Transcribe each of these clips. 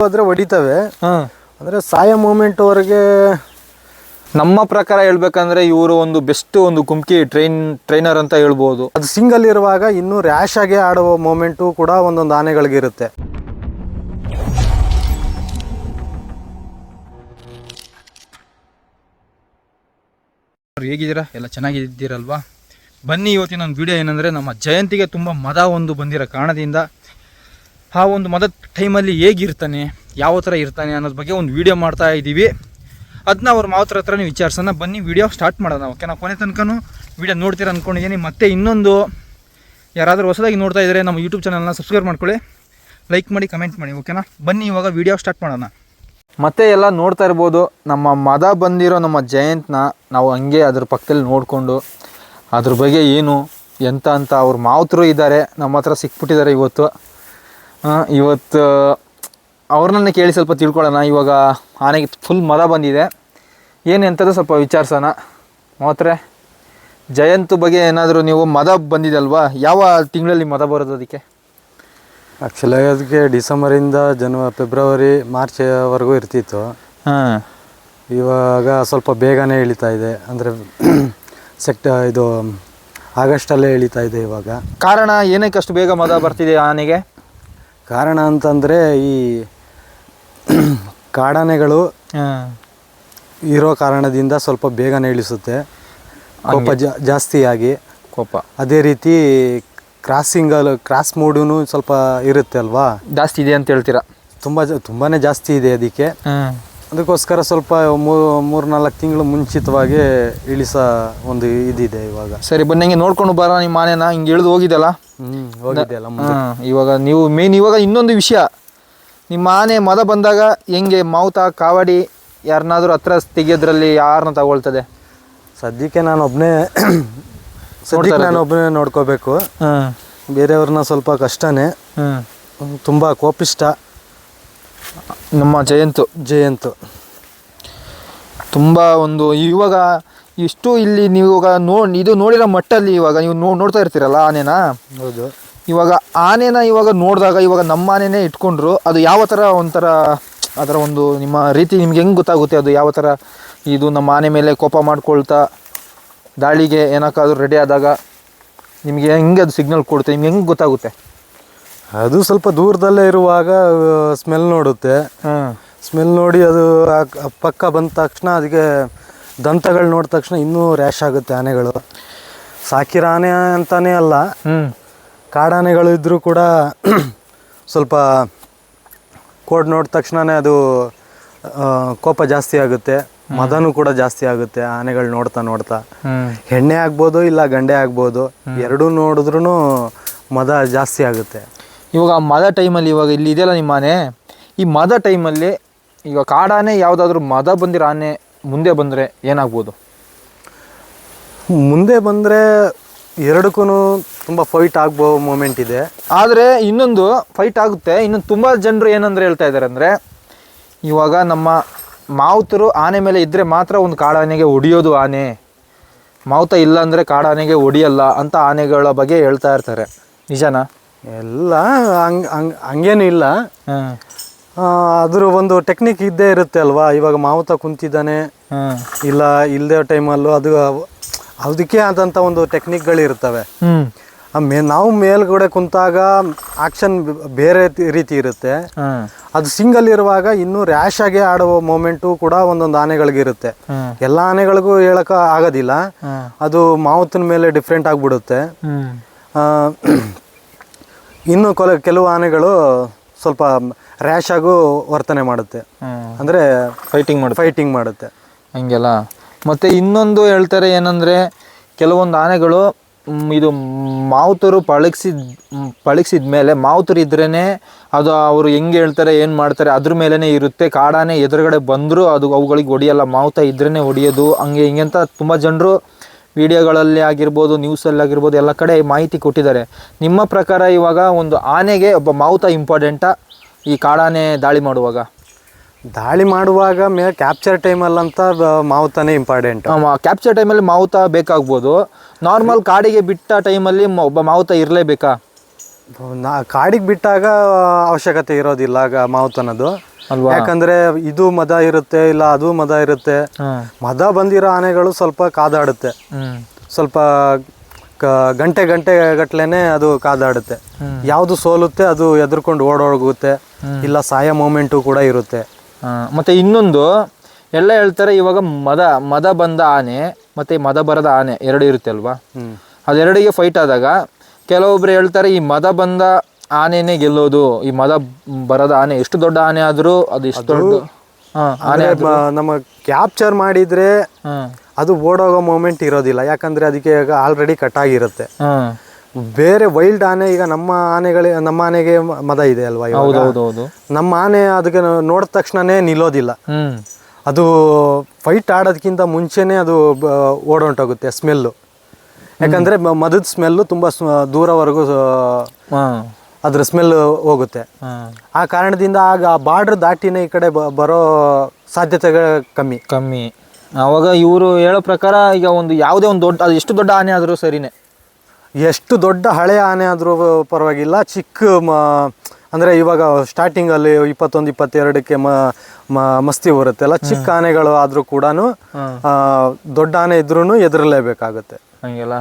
ಹೋದ್ರೆ ಹೊಡಿತವೆ. ಅಂದ್ರೆ ಸಾಯ ಮೂಮೆಂಟ್ ಮೂಮೆಂಟ್ವರೆಗೆ ನಮ್ಮ ಪ್ರಕಾರ ಹೇಳ್ಬೇಕಂದ್ರೆ ಇವರು ಒಂದು ಬೆಸ್ಟ್ ಒಂದು ಕುಮ್ಕಿ ಟ್ರೈನ್ ಟ್ರೈನರ್ ಅಂತ ಹೇಳ್ಬೋದು. ಅದು ಸಿಂಗಲ್ ಇರುವಾಗ ಇನ್ನೂ ರ್ಯಾಶ್ ಆಗಿ ಆಡುವ ಮೂಮೆಂಟು ಕೂಡ ಒಂದೊಂದು ಆನೆಗಳಿಗಿರುತ್ತೆ ಅವ್ರು ಹೇಗಿದ್ದೀರಾ? ಎಲ್ಲ ಚೆನ್ನಾಗಿದ್ದೀರಲ್ವಾ? ಬನ್ನಿ ಇವತ್ತಿನ ಒಂದು ವಿಡಿಯೋ ಏನಂದರೆ ನಮ್ಮ ಜಯಂತಿಗೆ ತುಂಬ ಮದ ಒಂದು ಬಂದಿರೋ ಕಾರಣದಿಂದ ಆ ಒಂದು ಮದ ಟೈಮಲ್ಲಿ ಹೇಗಿರ್ತಾನೆ, ಯಾವ ಥರ ಇರ್ತಾನೆ ಅನ್ನೋದ್ರ ಬಗ್ಗೆ ಒಂದು ವಿಡಿಯೋ ಮಾಡ್ತಾ ಇದ್ದೀವಿ. ಅದನ್ನ ಅವ್ರ ಮಾವತ್ರ ಹತ್ರನೇ ವಿಚಾರಿಸೋಣ. ಬನ್ನಿ ವಿಡಿಯೋ ಸ್ಟಾರ್ಟ್ ಮಾಡೋಣ. ನಾವು ಕೊನೆ ತನಕನೂ ವಿಡಿಯೋ ನೋಡ್ತೀರ ಅಂದ್ಕೊಂಡಿದ್ದೀನಿ ಮತ್ತೆ ಇನ್ನೊಂದು, ಯಾರಾದರೂ ಹೊಸದಾಗಿ ನೋಡ್ತಾ ಇದ್ದರೆ ನಮ್ಮ ಯೂಟ್ಯೂಬ್ ಚಾನಲ್ನ ಸಬ್ಸ್ಕ್ರೈಬ್ ಮಾಡ್ಕೊಳ್ಳಿ. ಲೈಕ್ ಮಾಡಿ ಕಮೆಂಟ್ ಮಾಡಿ ಓಕೆನಾ ಬನ್ನಿ, ಇವಾಗ ವಿಡಿಯೋ ಸ್ಟಾರ್ಟ್ ಮಾಡೋಣ. ಮತ್ತೆ ಎಲ್ಲ ನೋಡ್ತಾ ಇರ್ಬೋದು. ನಮ್ಮ ಮದ ಬಂದಿರೋ ನಮ್ಮ ಜಯಂತ್ನ ನಾವು ಹಂಗೆ ಅದ್ರ ಪಕ್ಕದಲ್ಲಿ ನೋಡಿಕೊಂಡು, ಅದ್ರ ಬಗ್ಗೆ ಏನು, ಎಂತ ಅಂತ ಅವ್ರ ಮಾವತರು ಇದ್ದಾರೆ. ನಮ್ಮ ಹತ್ರ ಸಿಕ್ಬಿಟ್ಟಿದ್ದಾರೆ ಇವತ್ತು. ಇವತ್ತು ಅವ್ರನ್ನ ಕೇಳಿ ಸ್ವಲ್ಪ ತಿಳ್ಕೊಳ್ಳೋಣ. ಇವಾಗ ಆನೆಗೆ ಫುಲ್ ಮದ ಬಂದಿದೆ. ಏನು ಎಂಥದ್ದು ಸ್ವಲ್ಪ ವಿಚಾರಿಸೋಣ. ಮಾತ್ರೆ ಜಯಂತ್ ಬಗ್ಗೆ ಏನಾದರೂ ನೀವು ಮದ ಬಂದಿದೆ ಅಲ್ವಾ ಯಾವ ತಿಂಗಳಲ್ಲಿ ಮದ ಬರೋದು ಅದಕ್ಕೆ? ಆ್ಯಕ್ಚುಲಾಗಿ ಅದಕ್ಕೆ ಡಿಸೆಂಬರಿಂದ ಜನವ ಫೆಬ್ರವರಿ ಮಾರ್ಚ್ವರೆಗೂ ಇರ್ತಿತ್ತು. ಹಾಂ. ಇವಾಗ ಸ್ವಲ್ಪ ಬೇಗನೆ ಇಳಿತಾ ಇದೆ. ಅಂದರೆ ಸೆಕ್ಟ ಇದು ಆಗಸ್ಟಲ್ಲೇ ಇಳಿತಾ ಇದೆ ಇವಾಗ. ಕಾರಣ ಏನಕ್ಕೆ ಅಷ್ಟು ಬೇಗ ಮದ ಬರ್ತಿದೆ ಆನೆಗೆ? ಕಾರಣ ಅಂತಂದ್ರೆ ಈ ಕಾಡಾನೆಗಳು ಇರೋ ಕಾರಣದಿಂದ ಸ್ವಲ್ಪ ಬೇಗನೆ ಇಳಿಸುತ್ತೆ. ಕೋಪ ಜಾಸ್ತಿಯಾಗಿ ಕೋಪ. ಅದೇ ರೀತಿ ಕ್ರಾಸಿಂಗಲ್ಲಿ ಕ್ರಾಸ್ ಮೂಡೂ ಸ್ವಲ್ಪ ಇರುತ್ತೆ ಅಲ್ವಾ? ಜಾಸ್ತಿ ಇದೆ ಅಂತ ಹೇಳ್ತೀರಾ? ತುಂಬಾ ಜ ತುಂಬಾ ಜಾಸ್ತಿ ಇದೆ ಅದಕ್ಕೆ. ಅದಕ್ಕೋಸ್ಕರ ಸ್ವಲ್ಪ ಮೂರು ನಾಲ್ಕು ತಿಂಗಳು ಮುಂಚಿತವಾಗಿ ಇಳಿಸ ಒಂದು ಇದಿದೆ ಇವಾಗ. ಸರಿ ಬನ್ನಿ ಹಂಗೆ ನೋಡ್ಕೊಂಡು ಬರ ನಿಮ್ಮ ಆನೆನ ಹಿಂಗೆ ಇಳಿದು ಹೋಗಿದೆಯಲ್ಲ? ಹ್ಞೂ ಹೋಗಿದೆಯಲ್ಲ. ಇವಾಗ ನೀವು ಮೇನ್ ಇವಾಗ ಇನ್ನೊಂದು ವಿಷಯ. ನಿಮ್ಮ ಆನೆ ಮದ ಬಂದಾಗ ಹೆಂಗೆ ಮಾವುತ ಕಾವಡಿ ಯಾರನ್ನಾದ್ರೂ ಹತ್ರ ತೆಗಿಯೋದ್ರಲ್ಲಿ ಯಾರನ್ನ ತಗೊಳ್ತದೆ? ಸದ್ಯಕ್ಕೆ ನಾನು ಒಬ್ಬನೇ ಸದ್ಯಕ್ಕೆ ನಾನು ಒಬ್ಬನೇ ನೋಡ್ಕೋಬೇಕು. ಬೇರೆಯವ್ರನ್ನ ಸ್ವಲ್ಪ ಕಷ್ಟನೇ. ತುಂಬ ಕೋಪಿಷ್ಟ. ನಮ್ಮ ಜಯಂತು ಜಯಂತು. ತುಂಬ ಒಂದು ಇವಾಗ ಇಷ್ಟು ಇಲ್ಲಿ ನೀವು ಇವಾಗ ನೋ ಇದು ನೋಡಿರೋ ಮಟ್ಟಲ್ಲಿ ಇವಾಗ ನೀವು ನೋ ನೋಡ್ತಾ ಇರ್ತೀರಲ್ಲ ಆನೆನ? ಹೌದು. ಇವಾಗ ಆನೆನ ಇವಾಗ ನೋಡಿದಾಗ ಇವಾಗ ನಮ್ಮ ಆನೆನೇ ಇಟ್ಕೊಂಡ್ರು ಅದು ಯಾವ ಥರ ಒಂಥರ ಅದರ ಒಂದು ನಿಮ್ಮ ರೀತಿ ನಿಮ್ಗೆ ಹೆಂಗೆ ಗೊತ್ತಾಗುತ್ತೆ? ಅದು ಯಾವ ಥರ ಇದು ನಮ್ಮ ಆನೆ ಮೇಲೆ ಕೋಪ ಮಾಡ್ಕೊಳ್ತಾ ದಾಳಿಗೆ ಏನಕ್ಕಾದ್ರೂ ರೆಡಿ ಆದಾಗ ನಿಮಗೆ ಹೆಂಗೆ ಅದು ಸಿಗ್ನಲ್ ಕೊಡುತ್ತೆ? ನಿಮ್ಗೆ ಹೆಂಗೆ ಗೊತ್ತಾಗುತ್ತೆ? ಅದು ಸ್ವಲ್ಪ ದೂರದಲ್ಲೇ ಇರುವಾಗ ಸ್ಮೆಲ್ ನೋಡುತ್ತೆ. ಸ್ಮೆಲ್ ನೋಡಿ ಅದು ಪಕ್ಕ ಬಂದ ತಕ್ಷಣ ಅದಕ್ಕೆ ದಂತಗಳು ನೋಡಿದ ತಕ್ಷಣ ಇನ್ನೂ ರ್ಯಾಶ್ ಆಗುತ್ತೆ ಆನೆಗಳು. ಸಾಕಿರೋ ಆನೆ ಅಂತಾನೆ ಅಲ್ಲ. ಕಾಡಾನೆಗಳು ಇದ್ದರೂ ಕೂಡ ಸ್ವಲ್ಪ ಕೋಡ್ ನೋಡಿದ ತಕ್ಷಣನೇ ಅದು ಕೋಪ ಜಾಸ್ತಿ ಆಗುತ್ತೆ. ಮದನೂ ಕೂಡ ಜಾಸ್ತಿ ಆಗುತ್ತೆ ಆನೆಗಳು ನೋಡ್ತಾ ನೋಡ್ತಾ. ಹೆಣ್ಣೆ ಆಗ್ಬೋದು ಇಲ್ಲ ಗಂಡೆ ಆಗ್ಬೋದು ಎರಡೂ ನೋಡಿದ್ರೂ ಮದ ಜಾಸ್ತಿ ಆಗುತ್ತೆ. ಇವಾಗ ಮದ ಟೈಮಲ್ಲಿ ಇವಾಗ ಇಲ್ಲಿ ಇದೆಯಲ್ಲ ನಿಮ್ಮ ಆನೆ? ಈ ಮದ ಟೈಮಲ್ಲಿ ಈಗ ಕಾಡಾನೆ ಯಾವುದಾದ್ರೂ ಮದ ಬಂದಿರೋ ಆನೆ ಮುಂದೆ ಬಂದರೆ ಏನಾಗ್ಬೋದು? ಮುಂದೆ ಬಂದರೆ ಎರಡಕ್ಕೂ ತುಂಬ ಫೈಟ್ ಆಗ್ಬೋ ಮೂಮೆಂಟ್ ಇದೆ. ಆದರೆ ಇನ್ನೊಂದು ಫೈಟ್ ಆಗುತ್ತೆ. ಇನ್ನೊಂದು ತುಂಬ ಜನರು ಏನಂದ್ರೆ ಹೇಳ್ತಾ ಇದ್ದಾರೆ ಅಂದರೆ ಇವಾಗ ನಮ್ಮ ಮಾವುತರು ಆನೆ ಮೇಲೆ ಇದ್ದರೆ ಮಾತ್ರ ಒಂದು ಕಾಡಾನೆಗೆ ಹೊಡಿಯೋದು ಆನೆ. ಮಾವುತ ಇಲ್ಲ ಅಂದರೆ ಕಾಡಾನೆಗೆ ಹೊಡಿಯಲ್ಲ ಅಂತ ಆನೆಗಳ ಬಗ್ಗೆ ಹೇಳ್ತಾ ಇರ್ತಾರೆ. ನಿಜನಾ? ಎಲ್ಲ ಹಂಗ್ ಹಂಗ್ ಹಂಗೇನು ಇಲ್ಲ. ಅದ್ರ ಒಂದು ಟೆಕ್ನಿಕ್ ಇದ್ದೇ ಇರುತ್ತೆ ಅಲ್ವಾ? ಇವಾಗ ಮಾವುತ ಕುಂತಿದ್ದಾನೆ. ಇಲ್ಲ ಇಲ್ಲದೆ ಟೈಮಲ್ಲೂ ಅದು ಅದಕ್ಕೆ ಆದಂಥ ಒಂದು ಟೆಕ್ನಿಕ್ಗಳಿರ್ತವೆ ಮೇ ನಾವು ಮೇಲ್ಗಡೆ ಕುಂತಾಗ ಆಕ್ಷನ್ ಬೇರೆ ರೀತಿ ಇರುತ್ತೆ. ಅದು ಸಿಂಗಲ್ ಇರುವಾಗ ಇನ್ನೂ ರ್ಯಾಶ್ ಆಗಿ ಆಡುವ ಮೂಮೆಂಟು ಕೂಡ ಒಂದೊಂದು ಆನೆಗಳಿಗಿರುತ್ತೆ ಎಲ್ಲ ಆನೆಗಳಿಗೂ ಹೇಳಕ ಆಗೋದಿಲ್ಲ. ಅದು ಮಾವುತನ ಮೇಲೆ ಡಿಫ್ರೆಂಟ್ ಆಗಿಬಿಡುತ್ತೆ. ಇನ್ನು ಕೊಲ ಕೆಲವು ಆನೆಗಳು ಸ್ವಲ್ಪ ರ್ಯಾಶ್ ಆಗು ವರ್ತನೆ ಮಾಡುತ್ತೆ. ಅಂದರೆ ಫೈಟಿಂಗ್ ಮಾಡಿ ಫೈಟಿಂಗ್ ಮಾಡುತ್ತೆ. ಹಂಗೆಲ್ಲ. ಮತ್ತು ಇನ್ನೊಂದು ಹೇಳ್ತಾರೆ ಏನಂದರೆ ಕೆಲವೊಂದು ಆನೆಗಳು ಇದು ಮಾವುತರು ಪಳಗಿಸಿದ ಪಳಗಿಸಿದ ಮೇಲೆ ಮಾವುತರು ಇದ್ರೇ ಅದು ಅವರು ಹೆಂಗೆ ಹೇಳ್ತಾರೆ ಏನು ಮಾಡ್ತಾರೆ ಅದ್ರ ಮೇಲೇ ಇರುತ್ತೆ. ಕಾಡಾನೆ ಎದುರುಗಡೆ ಬಂದರೂ ಅದು ಅವುಗಳಿಗೆ ಹೊಡಿಯಲ್ಲ. ಮಾವುತ ಇದ್ರೇ ಹೊಡಿಯೋದು ಹಂಗೆ ಹಿಂಗೆ ಅಂತ ತುಂಬ ಜನರು ವಿಡಿಯೋಗಳಲ್ಲಿ ಆಗಿರ್ಬೋದು ನ್ಯೂಸಲ್ಲಿ ಆಗಿರ್ಬೋದು ಎಲ್ಲ ಕಡೆ ಮಾಹಿತಿ ಕೊಟ್ಟಿದ್ದಾರೆ. ನಿಮ್ಮ ಪ್ರಕಾರ ಇವಾಗ ಒಂದು ಆನೆಗೆ ಒಬ್ಬ ಮಾವುತ ಇಂಪಾರ್ಟೆಂಟಾ ಈ ಕಾಡಾನೆ ದಾಳಿ ಮಾಡುವಾಗ? ದಾಳಿ ಮಾಡುವಾಗ ಮೇ ಕ್ಯಾಪ್ಚರ್ ಟೈಮಲ್ಲಂತ ಮಾವುತನೇ ಇಂಪಾರ್ಟೆಂಟ್ ಕ್ಯಾಪ್ಚರ್ ಟೈಮಲ್ಲಿ ಮಾವುತ ಬೇಕಾಗ್ಬೋದು. ನಾರ್ಮಲ್ ಕಾಡಿಗೆ ಬಿಟ್ಟ ಟೈಮಲ್ಲಿ ಒಬ್ಬ ಮಾವುತ ಇರಲೇಬೇಕಾ? ನಾ ಕಾಡಿಗೆ ಬಿಟ್ಟಾಗ ಅವಶ್ಯಕತೆ ಇರೋದಿಲ್ಲ ಮಾವುತನದು ಅಲ್ವಾ? ಯಾಕಂದ್ರೆ ಇದು ಮದ ಇರುತ್ತೆ ಇಲ್ಲ ಅದು ಮದ ಇರುತ್ತೆ. ಮದ ಬಂದಿರೋ ಆನೆಗಳು ಸ್ವಲ್ಪ ಕಾದಾಡುತ್ತೆ. ಸ್ವಲ್ಪ ಕ- ಗಂಟೆ ಗಂಟೆ ಗಟ್ಲೆನೆ ಅದು ಕಾದಾಡುತ್ತೆ. ಯಾವುದು ಸೋಲುತ್ತೆ ಅದು ಎದ್ರುಕೊಂಡು ಓಡೋಗುತ್ತೆ. ಇಲ್ಲ ಸಾಯ ಮೂಮೆಂಟು ಕೂಡ ಇರುತ್ತೆ. ಮತ್ತೆ ಇನ್ನೊಂದು ಎಲ್ಲ ಹೇಳ್ತಾರೆ ಇವಾಗ ಮದ ಮದ ಬಂದ ಆನೆ ಮತ್ತೆ ಮದ ಬರದ ಆನೆ ಎರಡು ಇರುತ್ತೆ ಅಲ್ವಾ? ಹ್ಮ್. ಅದೆರಡಿಗೆ ಫೈಟ್ ಆದಾಗ ಕೆಲವೊಬ್ರು ಹೇಳ್ತಾರೆ ಈ ಮದ ಬಂದ ಆನೆನೇ ಗೆಲ್ಲೋದು. ಈ ಮದ ಬರದ ಆನೆ ಎಷ್ಟು ದೊಡ್ಡ ಆನೆ ಆದರೂ ಅದು ಎಷ್ಟು ದೊಡ್ಡ ಹಾಂ ಆನೆ ನಮ್ಮ ಕ್ಯಾಪ್ಚರ್ ಮಾಡಿದ್ರೆ ಅದು ಓಡೋಗೋ ಮೂಮೆಂಟ್ ಇರೋದಿಲ್ಲ. ಯಾಕಂದ್ರೆ ಅದಕ್ಕೆ ಈಗ ಆಲ್ರೆಡಿ ಕಟ್ ಆಗಿರುತ್ತೆ. ಬೇರೆ ವೈಲ್ಡ್ ಆನೆ ಈಗ ನಮ್ಮ ಆನೆಗಳಿಗೆ ನಮ್ಮ ಆನೆಗೆ ಮದ ಇದೆ ಅಲ್ವಾ ಹೌದು ಹೌದು ಹೌದು. ನಮ್ಮ ಆನೆ ಅದಕ್ಕೆ ನೋಡಿದ ತಕ್ಷಣನೇ ನಿಲ್ಲೋದಿಲ್ಲ. ಅದು ಫೈಟ್ ಆಡೋದಕ್ಕಿಂತ ಮುಂಚೆನೇ ಅದು ಓಡೊಂಟೋಗುತ್ತೆ ಸ್ಮೆಲ್ಲು ಯಾಕಂದ್ರೆ ಮದದ ಸ್ಮೆಲ್ಲು ತುಂಬಾ ದೂರವರೆಗೂ ಅದ್ರ ಸ್ಮೆಲ್ ಹೋಗುತ್ತೆ. ಆ ಕಾರಣದಿಂದ ಆಗ ಆ ಬಾರ್ಡರ್ ದಾಟಿನೇ ಈ ಕಡೆ ಬರೋ ಸಾಧ್ಯತೆಗಳು ಕಮ್ಮಿ. ಕಮ್ಮಿ. ಅವಾಗ ಇವರು ಹೇಳೋ ಪ್ರಕಾರ ಈಗ ಒಂದು ಯಾವುದೇ ಒಂದು ದೊಡ್ಡ ಅದು ಎಷ್ಟು ದೊಡ್ಡ ಆನೆ ಆದರೂ ಸರಿನೇ. ಎಷ್ಟು ದೊಡ್ಡ ಹಳೆಯ ಆನೆ ಆದರೂ ಪರವಾಗಿಲ್ಲ. ಚಿಕ್ಕ ಅಂದರೆ ಇವಾಗ ಸ್ಟಾರ್ಟಿಂಗಲ್ಲಿ ಇಪ್ಪತ್ತೊಂದು ಇಪ್ಪತ್ತೆರಡಕ್ಕೆ ಮ ಮಸ್ತಿ ಮಸ್ತಿ ಬರುತ್ತಲ್ಲ ಚಿಕ್ಕ ಆನೆಗಳು ಆದರೂ ಕೂಡ ದೊಡ್ಡ ಆನೆ ಇದ್ರೂ ಎದುರಲೇಬೇಕಾಗುತ್ತೆ ಹಂಗೆಲ್ಲ?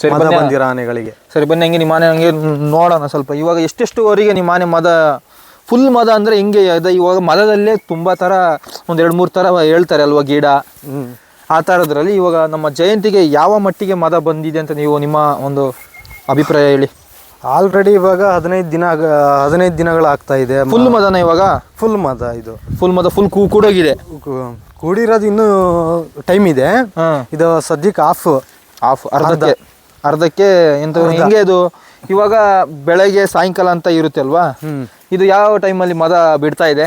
ಸರಿ ಬಂದಿರ ಆನೆಗಳಿಗೆ. ಸರಿ ಬನ್ನಿ ಹಂಗೆ ನಿಮ್ಮ ಆನೆ ಹಂಗೆ ನೋಡೋಣ ಸ್ವಲ್ಪ. ಇವಾಗ ಎಷ್ಟೆಷ್ಟುವರೆಗೆ ನಿಮ್ಮ ಆನೆ ಮದ ಫುಲ್ ಮದ ಅಂದರೆ ಹಿಂಗೆ ಅದ ಇವಾಗ ಮದದಲ್ಲೇ ತುಂಬ ಥರ ಒಂದು ಎರಡು ಮೂರು ಥರ ಹೇಳ್ತಾರೆ ಅಲ್ವಾ ಗಿಡ? ಆ ಥರದ್ರಲ್ಲಿ ಇವಾಗ ನಮ್ಮ ಜಯಂತಿಗೆ ಯಾವ ಮಟ್ಟಿಗೆ ಮದ ಬಂದಿದೆ ಅಂತ ನೀವು ನಿಮ್ಮ ಒಂದು ಅಭಿಪ್ರಾಯ ಹೇಳಿ. ಆಲ್ರೆಡಿ ಇವಾಗ ಹದಿನೈದು ದಿನ ಹದಿನೈದು ದಿನಗಳಾಗ್ತಾ ಇದೆ. ಫುಲ್ ಮದನ ಇವಾಗ? ಫುಲ್ ಮದ ಇದು. ಫುಲ್ ಮದ ಫುಲ್ ಕೂ ಕೂಡೋಗಿದೆ? ಕೂಡಿರೋದು ಇನ್ನೂ ಟೈಮ್ ಇದೆ. ಇದು ಸದ್ಯಕ್ಕೆ ಆಫ್ ಆಫ್ ಅರ್ಧಕ್ಕೆ. ಅರ್ಧಕ್ಕೆ ಎಂತ ಹೆಂಗೆ ಇದು? ಇವಾಗ ಬೆಳಗ್ಗೆ ಸಾಯಂಕಾಲ ಅಂತ ಇರುತ್ತೆ ಅಲ್ವಾ. ಇದು ಯಾವ ಟೈಮಲ್ಲಿ ಮದ ಬಿಡ್ತಾ ಇದೆ?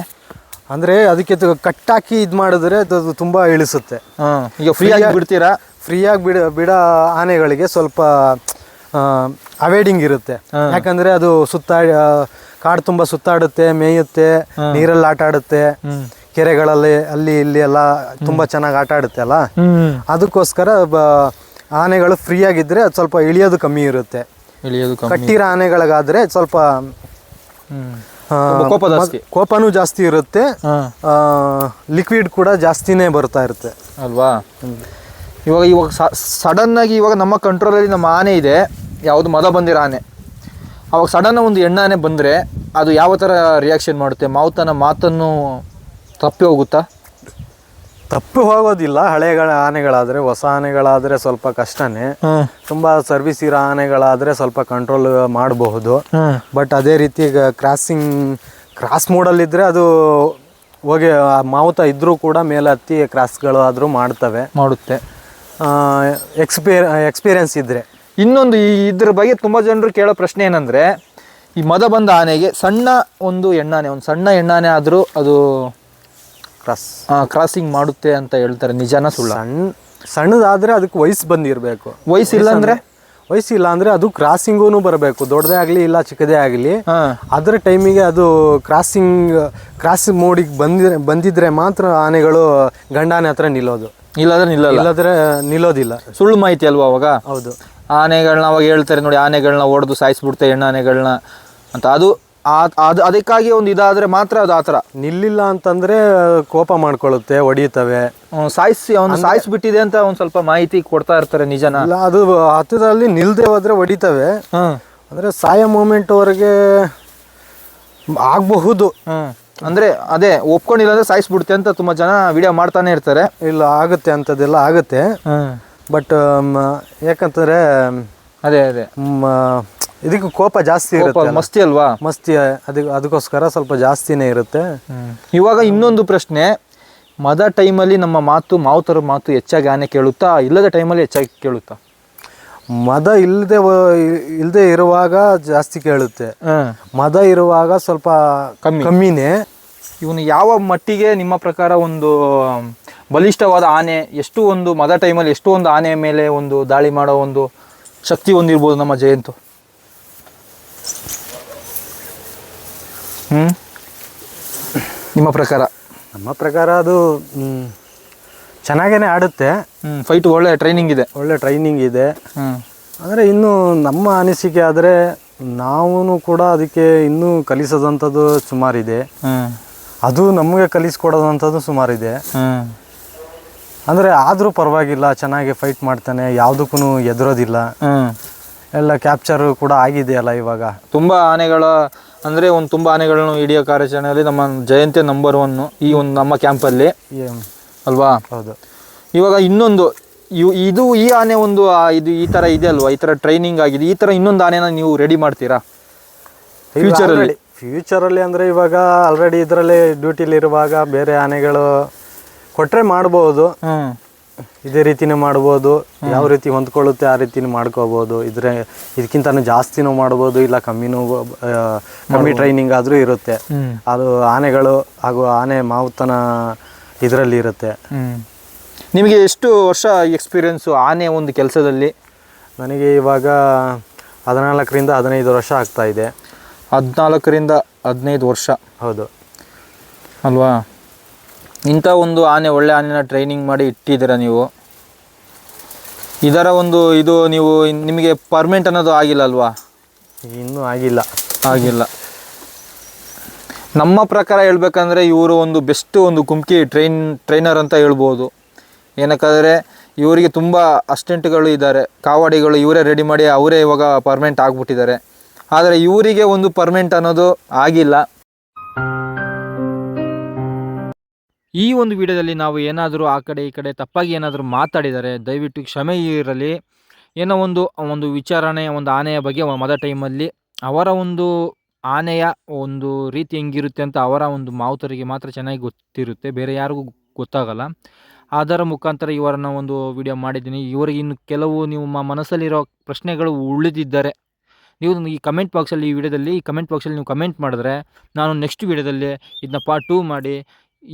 ಅಂದರೆ ಅದಕ್ಕೆ ಕಟ್ಟಾಕಿ ಇದು ಮಾಡಿದ್ರೆ ಅದು ತುಂಬ ಇಳಿಸುತ್ತೆ. ಈಗ ಫ್ರೀ ಆಗಿ ಬಿಡ್ತೀರಾ? ಫ್ರೀಯಾಗಿ ಬಿಡ ಬಿಡ ಆನೆಗಳಿಗೆ ಸ್ವಲ್ಪ ಅವೇಡಿಂಗ್ ಇರುತ್ತೆ. ಯಾಕಂದ್ರೆ ಅದು ಸುತ್ತ ಕಾಡು ತುಂಬಾ ಸುತ್ತಾಡುತ್ತೆ ಮೇಯುತ್ತೆ ನೀರಲ್ಲಿ ಆಟ ಆಡುತ್ತೆ. ಕೆರೆಗಳಲ್ಲಿ ಅಲ್ಲಿ ಇಲ್ಲಿ ಎಲ್ಲ ತುಂಬಾ ಚೆನ್ನಾಗಿ ಆಟ ಆಡುತ್ತೆ ಅಲ್ಲ? ಅದಕ್ಕೋಸ್ಕರ ಆನೆಗಳು ಫ್ರೀ ಆಗಿದ್ರೆ ಅದು ಸ್ವಲ್ಪ ಇಳಿಯೋದು ಕಮ್ಮಿ ಇರುತ್ತೆ. ಕಟ್ಟಿರೋ ಆನೆಗಳಿಗಾದ್ರೆ ಸ್ವಲ್ಪ ಕೋಪನೂ ಜಾಸ್ತಿ ಇರುತ್ತೆ. ಲಿಕ್ವಿಡ್ ಕೂಡ ಜಾಸ್ತಿನೇ ಬರ್ತಾ ಇರುತ್ತೆ. ಅಲ್ವಾ? ಇವಾಗ ಇವಾಗ ಸಡನ್ನಾಗಿ ಇವಾಗ ನಮ್ಮ ಕಂಟ್ರೋಲಲ್ಲಿ ನಮ್ಮ ಆನೆ ಇದೆ. ಯಾವುದು ಮದ ಬಂದಿರೋ ಆನೆ. ಅವಾಗ ಸಡನ್ನಾಗಿ ಒಂದು ಎಣ್ಣೆ ಆನೆ ಬಂದರೆ ಅದು ಯಾವ ಥರ ರಿಯಾಕ್ಷನ್ ಮಾಡುತ್ತೆ? ಮಾವುತನ ಮಾತನ್ನು ತಪ್ಪಿ ಹೋಗುತ್ತಾ? ತಪ್ಪು ಹೋಗೋದಿಲ್ಲ. ಹಳೆಗಳ ಆನೆಗಳಾದರೆ ಹೊಸ ಆನೆಗಳಾದರೆ ಸ್ವಲ್ಪ ಕಷ್ಟನೇ. ತುಂಬ ಸರ್ವಿಸ್ ಇರೋ ಆನೆಗಳಾದರೆ ಸ್ವಲ್ಪ ಕಂಟ್ರೋಲ್ ಮಾಡಬಹುದು. ಬಟ್ ಅದೇ ರೀತಿ ಈಗ ಕ್ರಾಸಿಂಗ್ ಕ್ರಾಸ್ ಮೋಡಲ್ಲಿದ್ದರೆ ಅದು ಹೋಗಿ ಮಾವುತ ಇದ್ದರೂ ಕೂಡ ಮೇಲೆ ಹತ್ತಿ ಕ್ರಾಸ್ಗಳು ಆದರೂ ಮಾಡ್ತವೆ. ಮಾಡುತ್ತೆ. ಎಕ್ಸ್ಪೀರ್ ಎಕ್ಸ್ಪೀರಿಯನ್ಸ್ ಇದ್ದರೆ ಇನ್ನೊಂದು ಈ ಇದ್ರ ಬಗ್ಗೆ ತುಂಬ ಜನರು ಕೇಳೋ ಪ್ರಶ್ನೆ ಏನಂದರೆ ಈ ಮದ ಬಂದ ಆನೆಗೆ ಸಣ್ಣ ಒಂದು ಎಣ್ಣಾನೆ ಒಂದು ಸಣ್ಣ ಎಣ್ಣಾನೆ ಆದರೂ ಅದು ಕ್ರಾಸ್ ಕ್ರಾಸಿಂಗ್ ಮಾಡುತ್ತೆ ಅಂತ ಹೇಳ್ತಾರೆ ನಿಜಾನ ಸುಳ್ಳ? ಸಣ್ಣ ಸಣ್ಣದಾದರೆ ಅದಕ್ಕೆ ವಯಸ್ಸು ಬಂದಿರಬೇಕು. ವಯಸ್ಸಿಲ್ಲ ಅಂದರೆ? ವಯಸ್ಸಿಲ್ಲ ಅಂದರೆ ಅದು ಕ್ರಾಸಿಂಗೂ ಬರಬೇಕು. ದೊಡ್ಡದೇ ಆಗಲಿ ಇಲ್ಲ ಚಿಕ್ಕದೇ ಆಗಲಿ. ಹಾಂ. ಅದರ ಟೈಮಿಗೆ ಅದು ಕ್ರಾಸಿಂಗ್ ಕ್ರಾಸ್ ಮೋಡಿಗೆ ಬಂದಿದ್ರೆ ಬಂದಿದ್ರೆ ಮಾತ್ರ ಆನೆಗಳು ಗಂಡಾನೆ ಹತ್ರ ನಿಲ್ಲೋದು. ಇಲ್ಲಾಂದ್ರೆ ನಿಲ್ಲಲ್ಲ? ಇಲ್ಲಾದ್ರೆ ನಿಲ್ಲೋದಿಲ್ಲ. ಸುಳ್ಳು ಮಾಹಿತಿ ಅಲ್ವಾ ಅವಾಗ? ಹೌದು. ಆನೆಗಳನ್ನ ಅವಾಗ ಹೇಳ್ತಾರೆ ನೋಡಿ ಆನೆಗಳನ್ನ ಹೊಡೆದು ಸಾಯಿಸ್ಬಿಡ್ತೆ ಹೆಣ್ಣು ಆನೆಗಳನ್ನ ಅಂತ. ಅದು ಅದು ಅದಕ್ಕಾಗಿ ಒಂದು ಇದಾದರೆ ಮಾತ್ರ ಅದು ಆ ಥರ. ನಿಲ್ಲಿಲ್ಲ ಅಂತಂದ್ರೆ ಕೋಪ ಮಾಡ್ಕೊಳ್ಳುತ್ತೆ ಹೊಡಿತವೆ ಅವ್ನು ಸಾಯಿಸಿ ಅವನು ಸಾಯಿಸ್ಬಿಟ್ಟಿದೆ ಅಂತ ಒಂದು ಸ್ವಲ್ಪ ಮಾಹಿತಿ ಕೊಡ್ತಾ ಇರ್ತಾರೆ ನಿಜನ. ಇಲ್ಲ ಅದು ಹತ್ತಿರದಲ್ಲಿ ನಿಲ್ಲದೆ ಹೋದ್ರೆ ಹೊಡಿತವೆ ಹಾಂ ಅಂದ್ರೆ ಸಾಯ ಮೂಮೆಂಟ್ವರೆಗೆ ಆಗಬಹುದು. ಅಂದ್ರೆ ಅದೇ ಒಪ್ಕೊಂಡಿಲ್ಲ ಅಂದರೆ ಸಾಯಿಸ್ಬಿಡುತ್ತೆ ಅಂತ ತುಂಬಾ ಜನ ವಿಡಿಯೋ ಮಾಡ್ತಾನೆ ಇರ್ತಾರೆ. ಇಲ್ಲ ಆಗುತ್ತೆ ಅಂಥದ್ದೆಲ್ಲ ಆಗುತ್ತೆ. ಬಟ್ ಯಾಕಂತಂದ್ರೆ ಅದೇ ಅದೇ. ಇದಕ್ಕೆ ಕೋಪ ಜಾಸ್ತಿ ಇರುತ್ತೆ ಮಸ್ತಿ ಅಲ್ವಾ? ಮಸ್ತಿ ಅದಕ್ಕೆ ಅದಕ್ಕೋಸ್ಕರ ಸ್ವಲ್ಪ ಜಾಸ್ತಿನೇ ಇರುತ್ತೆ. ಇವಾಗ ಇನ್ನೊಂದು ಪ್ರಶ್ನೆ ಮದ ಟೈಮಲ್ಲಿ ನಮ್ಮ ಮಾತು ಮಾವುತರ ಮಾತು ಹೆಚ್ಚಾಗಿ ಆನೆ ಕೇಳುತ್ತಾ ಇಲ್ಲದ ಟೈಮಲ್ಲಿ ಹೆಚ್ಚಾಗಿ ಕೇಳುತ್ತಾ? ಮದ ಇಲ್ಲದೆ ಇಲ್ಲದೆ ಇರುವಾಗ ಜಾಸ್ತಿ ಕೇಳುತ್ತೆ. ಮದ ಇರುವಾಗ ಸ್ವಲ್ಪ ಕಮ್ಮಿ. ಕಮ್ಮಿನೇ. ಇವನು ಯಾವ ಮಟ್ಟಿಗೆ ನಿಮ್ಮ ಪ್ರಕಾರ ಒಂದು ಬಲಿಷ್ಠವಾದ ಆನೆ ಎಷ್ಟು ಒಂದು ಮದ ಟೈಮಲ್ಲಿ ಎಷ್ಟು ಒಂದು ಆನೆ ಮೇಲೆ ಒಂದು ದಾಳಿ ಮಾಡೋ ಒಂದು ಶಕ್ತಿ ಹೊಂದಿರ್ಬೋದು ನಮ್ಮ ಜಯಂತು? ಹ್ಮ್? ನಿಮ್ಮ ಪ್ರಕಾರ? ನಮ್ಮ ಪ್ರಕಾರ ಅದು ಚೆನ್ನಾಗೇನೆ ಆಡುತ್ತೆ. ಫೈಟ್ ಒಳ್ಳೆ ಟ್ರೈನಿಂಗ್ ಇದೆ. ಒಳ್ಳೆ ಟ್ರೈನಿಂಗ್ ಇದೆ. ಅಂದರೆ ಇನ್ನು ನಮ್ಮ ಅನಿಸಿಕೆ ಆದರೆ ನಾವು ಕೂಡ ಅದಕ್ಕೆ ಇನ್ನೂ ಕಲಿಸೋದಂಥದ್ದು ಸುಮಾರಿದೆ. ಅದು ನಮಗೆ ಕಲಿಸ್ಕೊಡೋದಂಥದ್ದು ಸುಮಾರಿದೆ. ಅಂದರೆ ಆದರೂ ಪರವಾಗಿಲ್ಲ ಚೆನ್ನಾಗಿ ಫೈಟ್ ಮಾಡ್ತಾನೆ ಯಾವುದಕ್ಕೂ ಎದುರೋದಿಲ್ಲ. ಎಲ್ಲ ಕ್ಯಾಪ್ಚರ್ ಕೂಡ ಆಗಿದೆಯಲ್ಲ ಇವಾಗ. ತುಂಬಾ ಆನೆಗಳ ಅಂದ್ರೆ ಒಂದು ತುಂಬಾ ಆನೆಗಳನ್ನು ಹಿಡಿಯೋ ಕಾರ್ಯಾಚರಣೆಯಲ್ಲಿ ನಮ್ಮ ಜಯಂತಿ ನಂಬರ್ ಒನ್ ಈ ಒಂದು ನಮ್ಮ ಕ್ಯಾಂಪಲ್ಲಿ ಅಲ್ವಾ? ಹೌದು. ಇವಾಗ ಇನ್ನೊಂದು ಇವ್- ಇದು ಈ ಆನೆ ಒಂದು ಆ, ಇದು ಈ ತರ ಇದೆ ಅಲ್ವಾ? ಈ ತರ ಟ್ರೈನಿಂಗ್ ಆಗಿದೆ. ಈ ತರ ಇನ್ನೊಂದು ಆನೆನ ನೀವು ರೆಡಿ ಮಾಡ್ತೀರಾ? ಫ್ಯೂಚರಲ್ಲಿ ಅಲ್ಲಿ? ಫ್ಯೂಚರಲ್ಲಿ ಅಂದರೆ ಇವಾಗ ಆಲ್ರೆಡಿ ಇದರಲ್ಲಿ ಡ್ಯೂಟಿಲಿರುವಾಗ ಬೇರೆ ಆನೆಗಳು ಕೊಟ್ಟರೆ ಮಾಡ್ಬೋದು. ಇದೇ ರೀತಿನೇ ಮಾಡ್ಬೋದು. ಯಾವ ರೀತಿ ಹೊಂದ್ಕೊಳ್ಳುತ್ತೆ ಆ ರೀತಿನೂ ಮಾಡ್ಕೋಬೋದು. ಇದ್ರೆ ಇದಕ್ಕಿಂತನೂ ಜಾಸ್ತಿನೂ ಮಾಡ್ಬೋದು ಇಲ್ಲ ಕಮ್ಮಿನೂ ಕಮ್ಮಿ ಟ್ರೈನಿಂಗ್ ಆದರೂ ಇರುತ್ತೆ. ಅದು ಆನೆಗಳು ಹಾಗೂ ಆನೆ ಮಾವುತನ ಇದರಲ್ಲಿ ಇರುತ್ತೆ. ನಿಮಗೆ ಎಷ್ಟು ವರ್ಷ ಎಕ್ಸ್ಪೀರಿಯನ್ಸು ಆನೆ ಒಂದು ಕೆಲಸದಲ್ಲಿ? ನನಗೆ ಇವಾಗ ಹದಿನಾಲ್ಕರಿಂದ ಹದಿನೈದು ವರ್ಷ ಆಗ್ತಾ ಇದೆ. ಹದಿನಾಲ್ಕರಿಂದ ಹದಿನೈದು ವರ್ಷ. ಹೌದು. ಅಲ್ವಾ? ಇಂಥ ಒಂದು ಆನೆ ಒಳ್ಳೆ ಆನೆನ ಟ್ರೈನಿಂಗ್ ಮಾಡಿ ಇಟ್ಟಿದ್ದೀರ ನೀವು? ಇದರ ಒಂದು ಇದು ನೀವು ನಿಮಗೆ ಪರ್ಮನೆಂಟ್ ಅನ್ನೋದು ಆಗಿಲ್ಲ ಅಲ್ವಾ? ಇನ್ನೂ ಆಗಿಲ್ಲ. ಆಗಿಲ್ಲ. ನಮ್ಮ ಪ್ರಕಾರ ಹೇಳ್ಬೇಕಂದ್ರೆ ಇವರು ಒಂದು ಬೆಸ್ಟ್ ಒಂದು ಕುಮ್ಕಿ ಟ್ರೈನ್ ಟ್ರೈನರ್ ಅಂತ ಹೇಳ್ಬೋದು. ಏನಕ್ಕಾದರೆ ಇವರಿಗೆ ತುಂಬ ಅಸ್ಟೆಂಟ್ಗಳು ಇದ್ದಾರೆ. ಕಾವಾಡಿಗಳು ಇವರೇ ರೆಡಿ ಮಾಡಿ ಅವರೇ ಇವಾಗ ಪರ್ಮನೆಂಟ್ ಆಗಿಬಿಟ್ಟಿದ್ದಾರೆ. ಆದರೆ ಇವರಿಗೆ ಒಂದು ಪರ್ಮನೆಂಟ್ ಅನ್ನೋದು ಆಗಿಲ್ಲ. ಈ ಒಂದು ವಿಡಿಯೋದಲ್ಲಿ ನಾವು ಏನಾದರೂ ಆ ಕಡೆ ಈ ಕಡೆ ತಪ್ಪಾಗಿ ಏನಾದರೂ ಮಾತಾಡಿದರೆ, ದಯವಿಟ್ಟು ಕ್ಷಮೆ ಇರಲಿ. ಏನೋ ಒಂದು ಒಂದು ವಿಚಾರಣೆ, ಒಂದು ಆನೆಯ ಬಗ್ಗೆ ಮದ ಟೈಮಲ್ಲಿ ಅವರ ಒಂದು ಆನೆಯ ಒಂದು ರೀತಿ ಹೆಂಗಿರುತ್ತೆ ಅಂತ ಅವರ ಒಂದು ಮಾವುತರಿಗೆ ಮಾತ್ರ ಚೆನ್ನಾಗಿ ಗೊತ್ತಿರುತ್ತೆ, ಬೇರೆ ಯಾರಿಗೂ ಗೊತ್ತಾಗಲ್ಲ. ಅದರ ಮುಖಾಂತರ ಇವರನ್ನು ಒಂದು ವಿಡಿಯೋ ಮಾಡಿದ್ದೀನಿ. ಇವರಿಗೆ ಇನ್ನು ಕೆಲವು ನಿಮ್ಮ ಮನಸ್ಸಲ್ಲಿರೋ ಪ್ರಶ್ನೆಗಳು ಉಳಿದಿದ್ದರೆ ನೀವು ಈ ಕಮೆಂಟ್ ಬಾಕ್ಸಲ್ಲಿ ಈ ವಿಡಿಯೋದಲ್ಲಿ ಈ ಕಮೆಂಟ್ ಬಾಕ್ಸಲ್ಲಿ ನೀವು ಕಮೆಂಟ್ ಮಾಡಿದ್ರೆ ನಾನು ನೆಕ್ಸ್ಟ್ ವಿಡಿಯೋದಲ್ಲಿ ಇದನ್ನ ಪಾರ್ಟ್ ಟೂ ಮಾಡಿ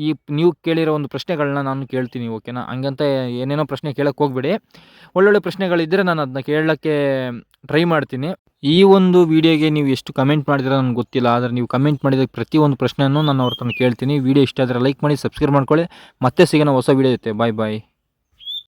ಈ ನೀವು ಕೇಳಿರೋ ಒಂದು ಪ್ರಶ್ನೆಗಳನ್ನ ನಾನು ಕೇಳ್ತೀನಿ, ಓಕೆನಾ? ಹಂಗಂತ ಏನೇನೋ ಪ್ರಶ್ನೆ ಕೇಳಕ್ಕೆ ಹೋಗ್ಬೇಡಿ. ಒಳ್ಳೊಳ್ಳೆ ಪ್ರಶ್ನೆಗಳಿದ್ದರೆ ನಾನು ಅದನ್ನ ಕೇಳೋಕ್ಕೆ ಟ್ರೈ ಮಾಡ್ತೀನಿ. ಈ ಒಂದು ವಿಡಿಯೋಗೆ ನೀವು ಎಷ್ಟು ಕಮೆಂಟ್ ಮಾಡಿದ್ರೆ ನನಗೆ ಗೊತ್ತಿಲ್ಲ, ಆದರೆ ನೀವು ಕಮೆಂಟ್ ಮಾಡಿದ ಒಂದು ಪ್ರಶ್ನೆಯನ್ನು ನಾನು ಅವ್ರ ಕೇಳ್ತೀನಿ. ವಿಡಿಯೋ ಇಷ್ಟ ಆದರೆ ಲೈಕ್ ಮಾಡಿ, ಸಬ್ಸ್ಕ್ರೈಬ್ ಮಾಡ್ಕೊಳ್ಳಿ. ಮತ್ತೆ ಸಿಗೋಣ ಹೊಸ ವಿಡಿಯೋ ಇರುತ್ತೆ ಬಾಯ್ ಬಾಯ್.